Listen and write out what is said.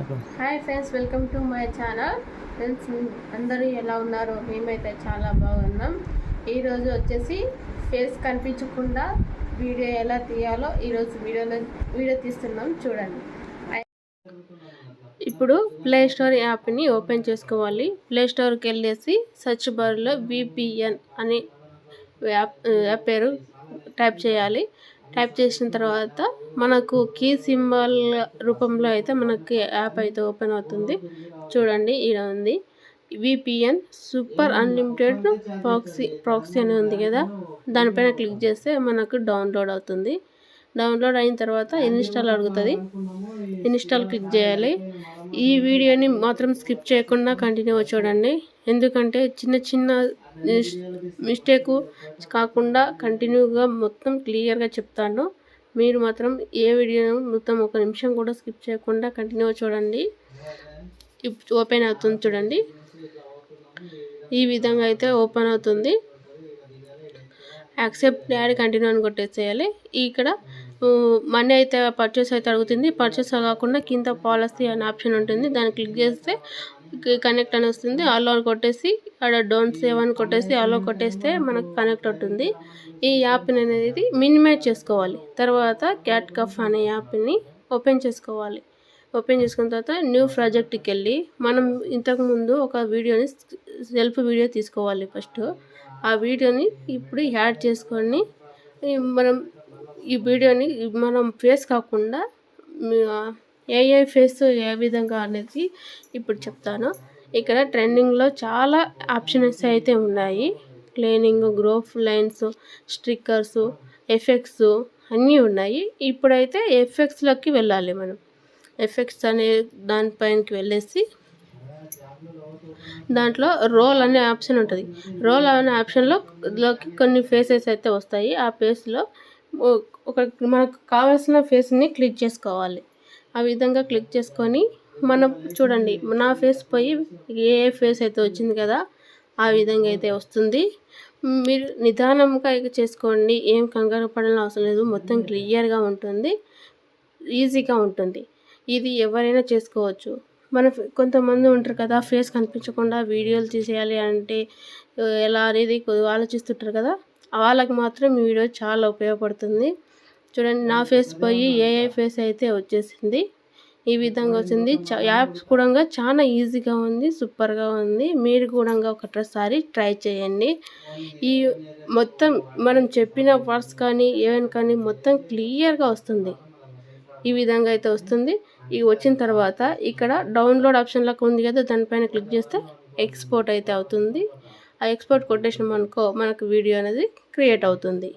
Hi friends welcome to my channel. Friends అందరూ ఎలా ఉన్నారు? మేమైతే చాలా బాగున్నాం. ఈరోజు వచ్చేసి ఫేస్ కనిపించకుండా వీడియో ఎలా తీయాలో ఈరోజు వీడియోలో వీడియో తీస్తున్నాం. చూడండి. ఇప్పుడు ప్లే స్టోర్ యాప్ని ఓపెన్ చేసుకోవాలి. ప్లే స్టోర్కి వెళ్ళేసి సర్చ్ బార్లో విపిఎన్ అని యాప్ యాప్ పేరు టైప్ చేయాలి. టైప్ చేసిన తర్వాత మనకు కీ సింబల్ రూపంలో అయితే మనకి యాప్ అయితే ఓపెన్ అవుతుంది. చూడండి ఇక్కడ ఉంది. VPN super unlimited proxy proxy అని ఉంది కదా. దానిపైన క్లిక్ చేస్తే మనకు డౌన్లోడ్ అవుతుంది. డౌన్లోడ్ అయిన తర్వాత ఇన్స్టాల్ అడుగుతుంది. ఇన్స్టాల్ క్లిక్ చేయాలి. ఈ వీడియోని మాత్రం స్కిప్ చేయకుండా కంటిన్యూ చూడండి. ఎందుకంటే చిన్న చిన్న మిస్టేక్ కాకుండా కంటిన్యూగా మొత్తం క్లియర్గా చెప్తాను. మీరు మాత్రం ఏ వీడియోను మొత్తం ఒక నిమిషం కూడా స్కిప్ చేయకుండా కంటిన్యూ చూడండి. ఓపెన్ అవుతుంది చూడండి. ఈ విధంగా అయితే ఓపెన్ అవుతుంది. యాక్సెప్ట్ యాడ్ కంటిన్యూ అని కొట్టేసేయాలి. ఇక్కడ మనీ అయితే పర్చేస్ అయితే అడుగుతుంది. పర్చేస్ కాకుండా కింద పాలసీ అనే ఆప్షన్ ఉంటుంది. దాన్ని క్లిక్ చేస్తే కనెక్ట్ అని వస్తుంది. ఆలో కొట్టేసి అక్కడ డోంట్ సేవ్ అని కొట్టేసి అలో కొట్టేస్తే మనకు కనెక్ట్ అవుతుంది ఈ యాప్ని అనేది మినిమైజ్ చేసుకోవాలి. తర్వాత క్యాట్ కఫ్ అనే యాప్ని ఓపెన్ చేసుకోవాలి. ఓపెన్ చేసుకున్న తర్వాత న్యూ ప్రాజెక్ట్కి వెళ్ళి మనం ఇంతకుముందు ఒక వీడియోని సెల్ఫ్ వీడియో తీసుకోవాలి ఫస్ట్ ఆ వీడియోని ఇప్పుడు యాడ్ చేసుకొని మనం ఈ వీడియోని మనం ఫేస్ కాకుండా ఏఐ ఫేస్ ఏ విధంగా అనేది ఇప్పుడు చెప్తాను. ఇక్కడ ట్రెండింగ్లో చాలా ఆప్షన్స్ అయితే ఉన్నాయి. క్లీనింగ్ గ్రోఫ్ లైన్స్ స్టిక్కర్స్ ఎఫెక్ట్స్ అన్నీ ఉన్నాయి. ఇప్పుడైతే ఎఫెక్ట్స్లోకి వెళ్ళాలి మనం. ఎఫెక్ట్స్ అనే దానిపైనకి వెళ్ళేసి దాంట్లో రోల్ అనే ఆప్షన్ ఉంటుంది. రోల్ అనే ఆప్షన్లో కొన్ని ఫేసెస్ అయితే వస్తాయి. ఆ ఫేస్లో ఒక మనకు కావాల్సిన ఫేస్ని క్లిక్ చేసుకోవాలి. ఆ విధంగా క్లిక్ చేసుకొని మనం చూడండి నా ఫేస్ పోయి ఏ ఫేస్ అయితే వచ్చింది కదా ఆ విధంగా అయితే వస్తుంది. మీరు నిదానంగా చేసుకోండి ఏం కంగారు పడాలని అవసరం లేదు మొత్తం క్లియర్గా ఉంటుంది ఈజీగా ఉంటుంది. ఇది ఎవరైనా చేసుకోవచ్చు. మన కొంతమంది ఉంటారు కదా ఫేస్ కనిపించకుండా వీడియోలు తీసేయాలి అంటే ఎలా అనేది ఆలోచిస్తుంటారు కదా వాళ్ళకి మాత్రం ఈ వీడియో చాలా ఉపయోగపడుతుంది. చూడండి నా ఫేస్ పోయి ఏఐ ఫేస్ అయితే వచ్చేసింది. ఈ విధంగా వచ్చింది. యాప్స్ కూడా చాలా ఈజీగా ఉంది సూపర్గా ఉంది. మీరు కూడా ఒకసారి ట్రై చేయండి. ఈ మొత్తం మనం చెప్పిన వర్డ్స్ కానీ ఏమైనా కానీ మొత్తం క్లియర్గా వస్తుంది. ఈ విధంగా అయితే వస్తుంది. ఇవి వచ్చిన తర్వాత ఇక్కడ డౌన్లోడ్ ఆప్షన్ లాగా ఉంది కదా దానిపైన క్లిక్ చేస్తే ఎక్స్పోర్ట్ అయితే అవుతుంది. ఆ ఎక్స్పోర్ట్ కొట్టేసినాం అనుకో మనకు వీడియో అనేది క్రియేట్ అవుతుంది.